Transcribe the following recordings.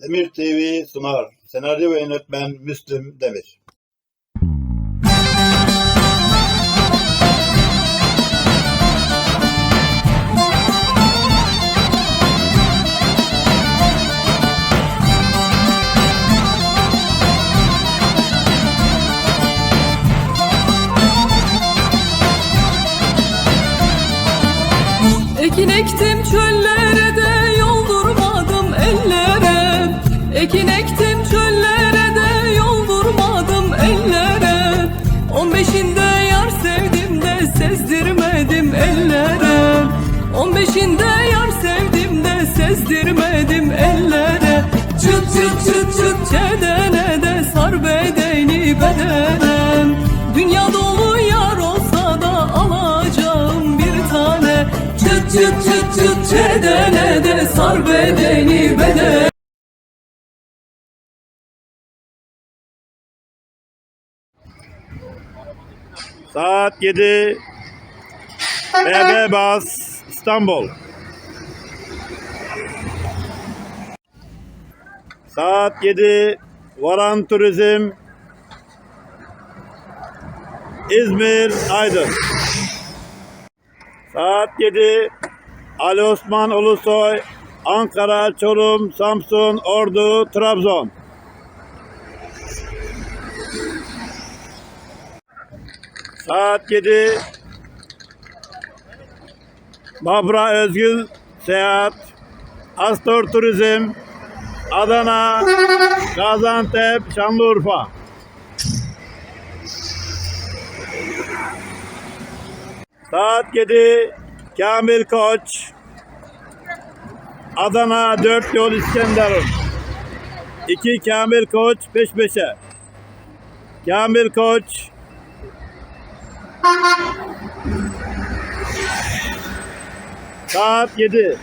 Demir TV sunar. Senaryo ve yönetmen Müslüm Demir. Ekin ektim çöllere Ekin ektim çöllere de yoldurmadım ellere. On beşinde yar sevdim de sezdirmedim ellere. On beşinde yar sevdim de sezdirmedim ellere. Çıt çıt çıt çıt çedene de sar bedeni bedenen Dünya dolu yar olsa da alacağım bir tane. Çıt çıt çıt çıt çedene de sar bedeni beden Saat 7. BB Bas İstanbul. Saat 7. Varan Turizm İzmir Aydın. Saat 7. Ali Osman Ulusoy Ankara, Çorum, Samsun, Ordu, Trabzon. Saat 7. Babra Özgül Seyahat Astor Turizm Adana Gaziantep Şanlıurfa. Saat 7 Kamil Koç Adana 4 yol İskenderun. 2 Kamil Koç peş peşe. Kamil Koç Saat 7.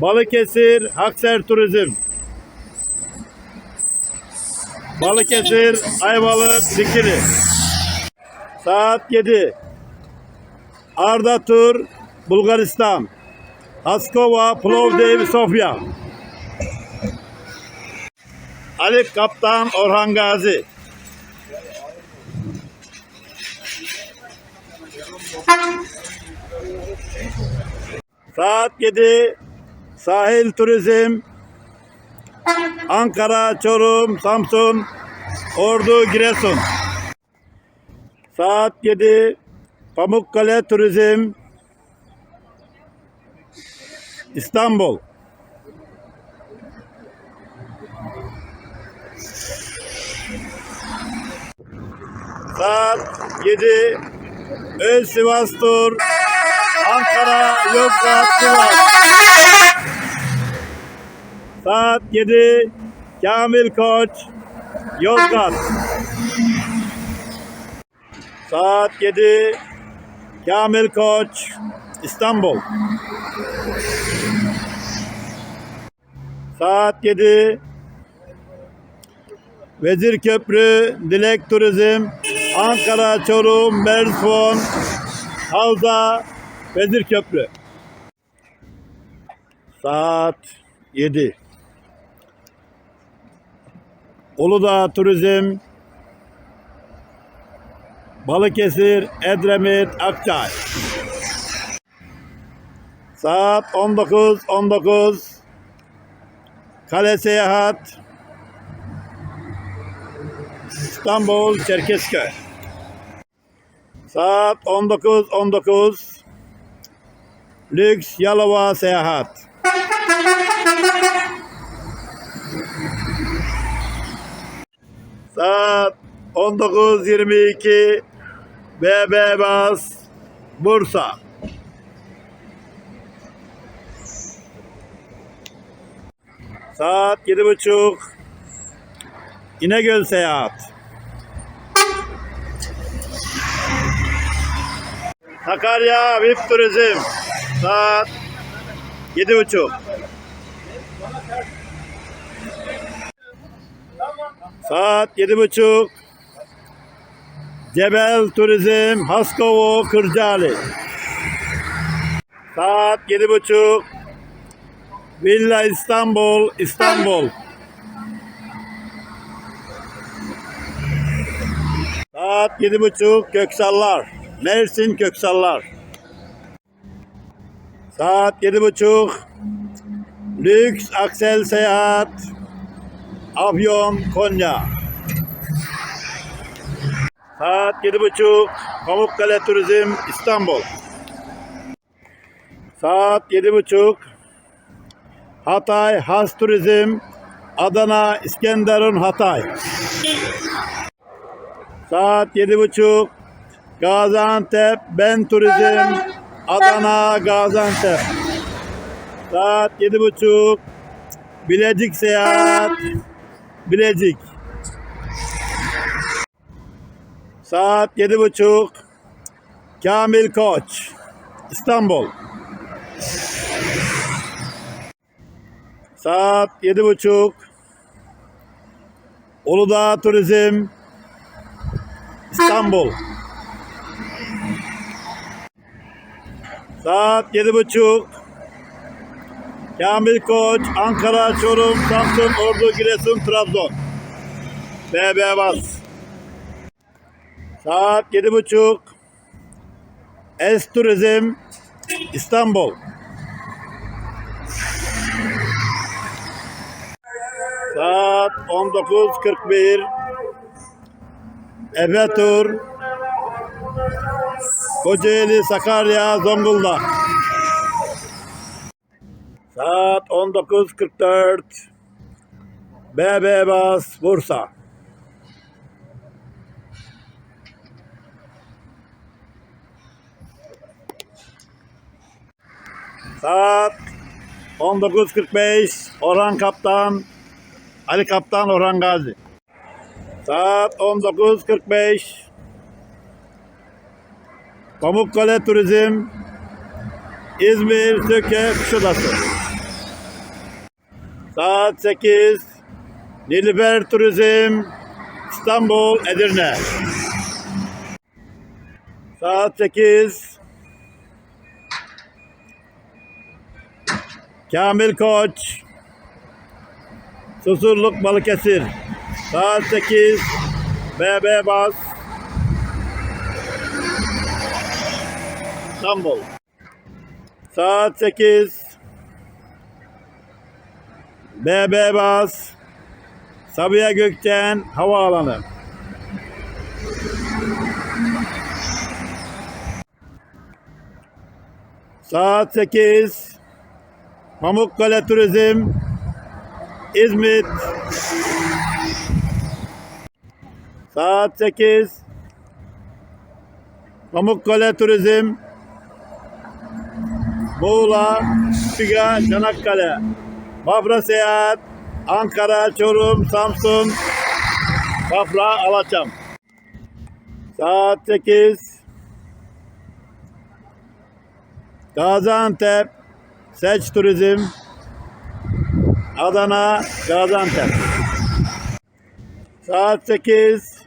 Balıkesir Hakser Turizm. Balıkesir Ayvalık Dikili. Saat 7. Arda Tur Bulgaristan. Askova Plovdiv Sofya. Ali Kaptan Orhan Gazi. Saat 7 Sahil Turizm. Ankara, Çorum, Samsun, Ordu, Giresun. Saat 7 Pamukkale Turizm. İstanbul. Saat 7 Öz Sivas Tur Ankara, Yozgat, Sivas. Saat 7 Kamil Koç Yozgat. Saat 7 Kamil Koç İstanbul. Saat 7 Vezir Köprü Dilek Turizm Ankara, Çorum, Mersin, Havza, Vezir Köprü. Saat 7. Uludağ Turizm Balıkesir, Edremit, Akçay. Saat 19 19 Kale Seyahat İstanbul Çerkezköy. Saat 19 19 Lüks Yalova Seyahat. Saat 19.22 BB Bas Bursa. Saat 7.30 İnegöl Seyahat. Sakarya VIP Turizm. Saat 7.30 Saat yedi buçuk. Cebel Turizm Haskovo Kırcaali. Saat yedi buçuk. Villa İstanbul, İstanbul. Saat yedi buçuk Köksallar. Mersin Köksallar. Saat yedi buçuk. Lüks Aksel Seyahat. Afyon Konya. Saat yedi buçuk. Pamukkale Turizm İstanbul. Saat yedi buçuk. Hatay Has Turizm Adana İskenderun Hatay. Saat yedi buçuk. Gaziantep Ben Turizm Adana Gaziantep. Saat yedi buçuk. Bilecik Seyahat Bilecik. Saat yedi buçuk. Kamil Koç İstanbul. Saat yedi buçuk. Uludağ Turizm İstanbul. Saat yedi buçuk. Kamil Koç, Ankara, Çorum, Samsun, Ordu, Giresun, Trabzon. BB Bas. Saat yedi buçuk. Es Turizm İstanbul. Saat 19.41 Efe Tur Kocaeli, Sakarya, Zonguldak. Saat 19.44 BB Bas Bursa. Saat 19.45 Orhan Kaptan Ali Kaptan Orhan Gazi. Saat 19.45 Pamukkale Turizm İzmir Söke Kuşadası. Saat 8 Nilüfer Turizm İstanbul Edirne. Saat 8 Kamil Koç Susurluk Balıkesir. Saat 8. BB Bas. İstanbul. Saat 8. BB Bas. Sabiha Gökçen Havaalanı. Saat 8. Pamukkale Turizm İzmit Saat 8 Pamukkale Turizm Muğla Figa Çanakkale Bafra Seyahat Ankara Çorum Samsun Bafra Alaçam Saat 8 Gaziantep Seç Turizm Adana, Gaziantep. Saat 8.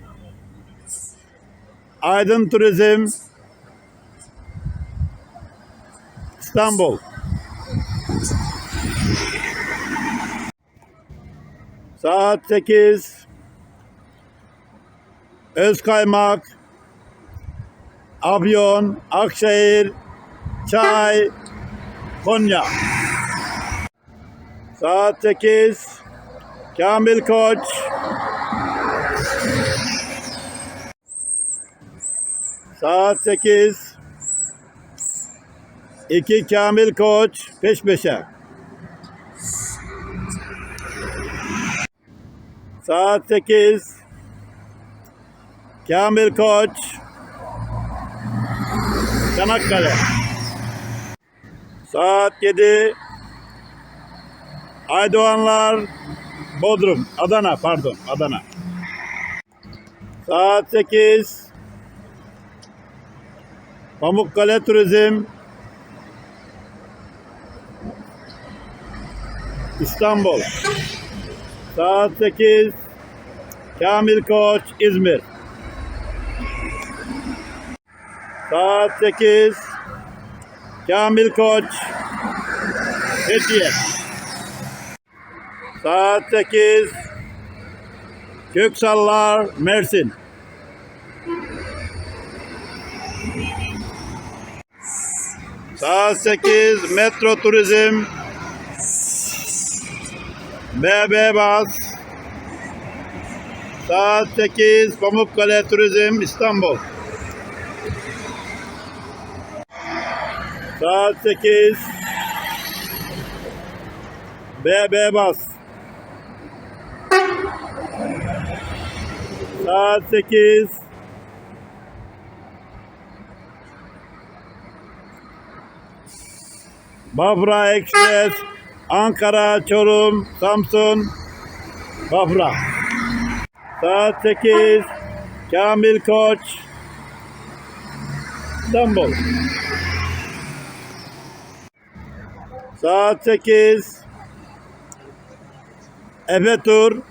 Aydın Turizm. İstanbul. Saat 8. Özkaymak. Afyon, Akşehir, Çay, Konya. Saat 8. Kamil Koç. Saat 8. 2 Kamil Koç peş peşe. Saat 8. Kamil Koç. Çanakkale. Saat 7. Aydoğanlar Bodrum, Adana pardon Adana. Saat 8. Pamukkale Turizm İstanbul. Saat 8. Kamil Koç İzmir. Saat 8. Kamil Koç Fethiye. Saat 8. Köksallar Mersin. Saat 8 Metro Turizm BB Bas. Saat 8 Pamukkale Turizm İstanbul. Saat 8 BB Bas. Saat 8 Bafra Ekspres Ankara, Çorum, Samsun, Bafra. Saat 8 Kamil Koç İstanbul. Saat 8 Efe Tur